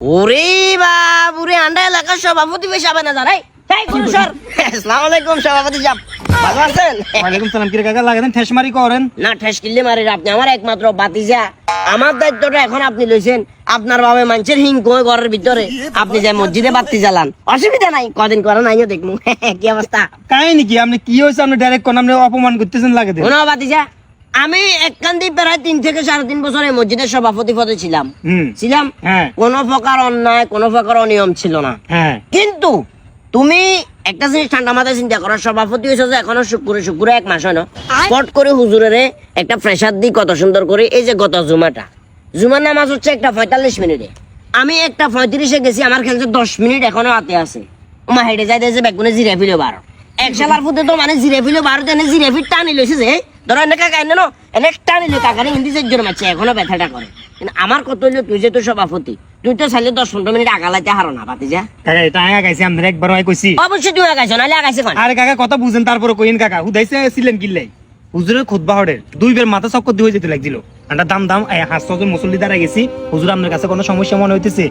ওরে বাবুরে আন্ডা এলাকার সভাপতি বেশ হবে না জানাই। আসসালামু আলাইকুম সভাপতি সাহেব। ভালো আছেন? ওয়ালাইকুম সালাম কিরে কাকা লাগাতেন ঠেসমারি করেন। না ঠেস কিল্লে মারি আপনি আমার একমাত্র বাতিজা। আমার দায়িত্বটা এখন আপনি লইছেন আপনার ভাবে মানুষের হিং কই ঘরের ভিতরে? আপনি যে মসজিদে বাতি জ্বালান। অসুবিধা নাই কদিন করে নাই দেখমু। কি অবস্থা? কাহিনী কি? আপনি কি হয়েছে? আপনি ডাইরেক্ট কোন আপনি অপমান করতেছেন লাগে দেন। শোনো বাতিজা আমি এককান্দি প্রায় তিন থেকে সাড়ে তিন বছর এই মসজিদের সভাপতি পদে ছিলাম। ছিলাম হ্যাঁ। কোনো প্রকার অন্যায় কোনো প্রকার অনিয়ম ছিল না। হ্যাঁ। কিন্তু তুমি একটা জিনিস ঠান্ডা মাথায় চিন্তা করো সভাপতি হয়েছে যে এখনও শুক্রে শুক্রে এক মাস হয় না। পট করে হুজুরের একটা প্রেসার দিই কত সুন্দর করে এই যে গত জুমাটা। জুমার নামাজ হচ্ছে একটা পঁয়তাল্লিশ মিনিটে। আমি একটা পঁয়ত্রিশে গেছি আমার খেলছে দশ মিনিট এখনও হাতে আছে। মা হেঁটে যাইতে যে বেগুনে জিরে ফিলো বারো। এক সালার ফুটে তো মানে জিরে ফিলো বারো এনে জিরে ফিট টানি লইছে যে। ধরো এনে কাকা এনে এনে টানি লই কাকারে হিন্দি চারজন মারছে এখনও ব্যথাটা করে। কিন্তু আমার কত হইল তুই যে তো সভাপতি তুই তো চাইলে দশ পনেরো মিনিট আগালাইতে হারো না পাতি যা কাকা এটা আগা গাইছি আমরা একবার আয় কইছি। অবশ্যই তুই আগাইছো নাহলে আগাইছে কোন আরে কাকা কথা বুঝেন তারপরে কইন কাকা। উদাইছে ছিলেন কিল্লাই। হুজুরের খুতবা হড়ের। দুই বের মাথা চক্কর দিয়ে যেতে লাগছিল। দাম দাম, এই হাঁস মুসল্লি গেছি, হুজুর কাছে কোনো সমস্যা মনে হইতেছে?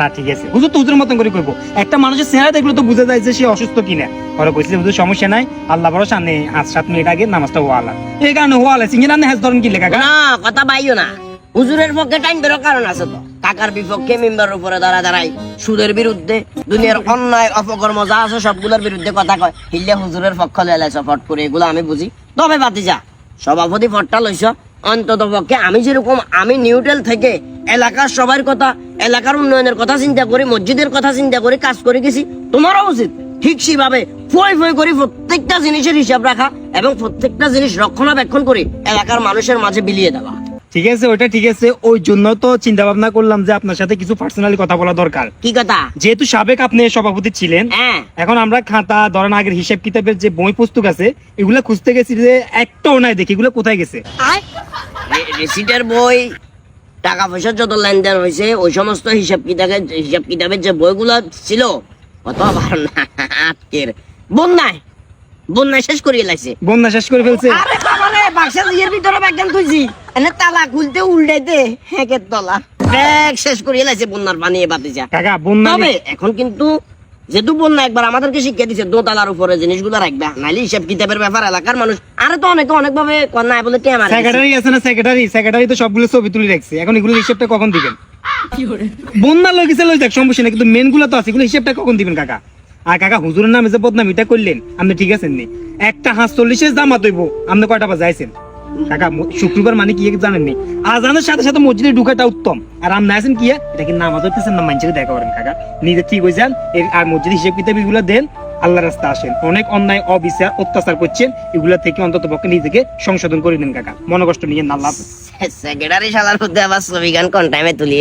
না, ঠিক আছে। হুজুর তো হুজুরের মতন করে একটা মানুষের চেহারা দেখলে তো যায় যে সে অসুস্থ কিনা। কইছে, হুজুর, সমস্যা নাই। আল্লাহ বড় সামনে সাত মিনিট আগে নামাজটা হওয়ালা এই কারণে আপনি হাস ধরেন কিলে কাকা না, কথা বাইও না। হুজুরের পক্ষে টাইম বেরো কারণ আছে তো। কাকার বিপক্ষে মেম্বার উপরে দাঁড়া দাঁড়াই সুদের বিরুদ্ধে, দুনিয়ার অন্যায়, অপকর্ম যা আছে সবগুলোর বিরুদ্ধে কথা কয়। হিল্লে হুজুরের পক্ষ লেলে সফট করে, এগুলো আমি বুঝি। তবে বাতি যা সভাপতি পদটা লইস অন্তত পক্ষে আমি যেরকম, আমি নিউটেল থেকে এলাকার সবার কথা, এলাকার উন্নয়নের কথা চিন্তা করি, মসজিদের কথা চিন্তা করে, কাজ করে গেছি, তোমারও উচিত ঠিক সেভাবে ফই ফই করে প্রত্যেকটা জিনিসের হিসাব রাখা এবং প্রত্যেকটা জিনিস রক্ষণাবেক্ষণ করে, এলাকার মানুষের মাঝে বিলিয়ে দেওয়া। ঠিক আছে ওইটা ঠিক আছে। ওই জন্য তো চিন্তা ভাবনা করলাম যে আপনার সাথে কিছু পার্সোনালি কথা বলা দরকার। কি কথা? যেহেতু সাবেক আপনি সভাপতি ছিলেন হ্যাঁ। এখন আমরা খাতা ধরেন আগের হিসাব কিতাবের যে বই পুস্তক আছে এগুলা খুঁজতে গেছি যে একটাও নাই দেখি এগুলো কোথায় গেছে? রেসিটের বই টাকা পয়সার যত লেনদেন হয়েছে ওই সমস্ত হিসাব কিতাবের হিসাব কিতাবের যে বইগুলো ছিল কত আবার না আজকের বন্যায়। বন্যায় শেষ করিয়ে লাইছে। বন্যা শেষ করে ফেলছে। আরে বাবা ইয়ের ভিতরে ব্যাগখান তুইছি এনে তালা খুলতে উল্টাইতে হেকের তলা। ব্যাগ শেষ করিয়ে লাইছে বন্যার পানি এ বাতিজা কাকা বন্যা তবে এখন কিন্তু যেহেতু বন্যা একবার আমাদেরকে শিক্ষা দিচ্ছে দোতলার উপরে জিনিসগুলো রাখবে। নাইলে হিসাব কিতাবের ব্যাপার এলাকার মানুষ আরে তো অনেকে অনেক ভাবে নাই বলে টেয়া মারে সেক্রেটারি আছে না সেক্রেটারি সেক্রেটারি তো সবগুলো ছবি তুলে রাখছে। এখন এগুলো হিসাবটা কখন দিবেন? বন্যা লই লই যাক সমস্যা নেই কিন্তু মেনগুলো তো আছে এগুলো হিসাবটা কখন দিবেন কাকা? আর কাকা, হুজুরের নামে যে বদনামিটা করলেন, আপনি ঠিক আছেন নি? একটা হাঁস চল্লিশের দাম হইব, আপনি কয়টা বাজাইছেন কাকা শুক্রবার মানে কি জানেন নি? আজানের সাথে সাথে মসজিদে ঢুকাটা উত্তম। আর আপনি আছেন কি এটা কি নামাজ হইতেছেন না মানুষের দেখা করেন কাকা? নিজে ঠিক হয়ে যান আর মসজিদ হিসেব কিতাব এগুলো দেন আল্লাহ রাস্তা আসেন। অনেক অন্যায়, অবিচার, অত্যাচার করছেন, এগুলা থেকে অন্তত পক্ষে নিজেকে সংশোধন করে দিন কাকা। মনে কষ্ট নিয়ে না, আল্লাহ সেক্রেটারি শালার মধ্যে আবার ছবি গান কোন টাইমে তুলি?